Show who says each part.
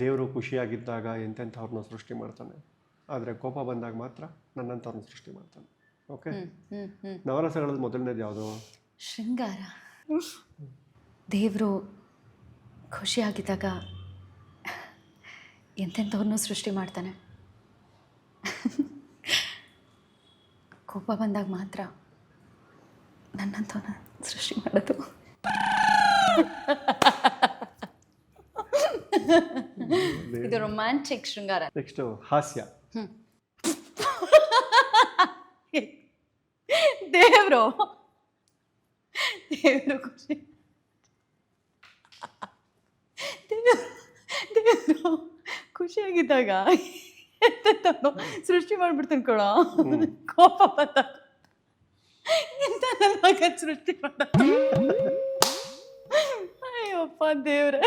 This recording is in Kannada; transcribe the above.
Speaker 1: ದೇವರು ಖುಷಿಯಾಗಿದ್ದಾಗ ಎಂತೆಂಥವ್ರನ್ನ ಸೃಷ್ಟಿ ಮಾಡ್ತಾನೆ? ಆದರೆ ಕೋಪ ಬಂದಾಗ ಮಾತ್ರ ನನ್ನಂಥವ್ರನ್ನ ಸೃಷ್ಟಿ ಮಾಡ್ತಾನೆ. ಓಕೆ ನವರಸಗಳಲ್ಲಿ ಮೊದಲನೇದು ಯಾವುದು?
Speaker 2: ಶೃಂಗಾರ. ದೇವರು ಖುಷಿಯಾಗಿದ್ದಾಗ ಎಂತೆಂಥವ್ರನ್ನೂ ಸೃಷ್ಟಿ ಮಾಡ್ತಾನೆ? ಕೋಪ ಬಂದಾಗ ಮಾತ್ರ ನನ್ನಂಥವ್ನ ಸೃಷ್ಟಿ ಮಾಡೋದು. ಇದು ರೊಮ್ಯಾಂಟಿಕ್ ಶೃಂಗಾರ.
Speaker 1: ನೆಕ್ಸ್ಟ್ ಹಾಸ್ಯ.
Speaker 2: ದೇವ್ರು. ದೇವ್ರು ಖುಷಿ. ದೇವ್ರು ಖುಷಿಯಾಗಿದ್ದಾಗ ಎಂತೆಂಥವ್ನು ಸೃಷ್ಟಿ ಮಾಡ್ಬಿಡ್ತೀನಿ ಕೊಡ ಕೋಪ ಬಂದಾಗ ಎಂತ ನನ್ನ ಮಗ ಸೃಷ್ಟಿ ಮಾಡ ಅಯ್ಯಪ್ಪ ದೇವ್ರೆ.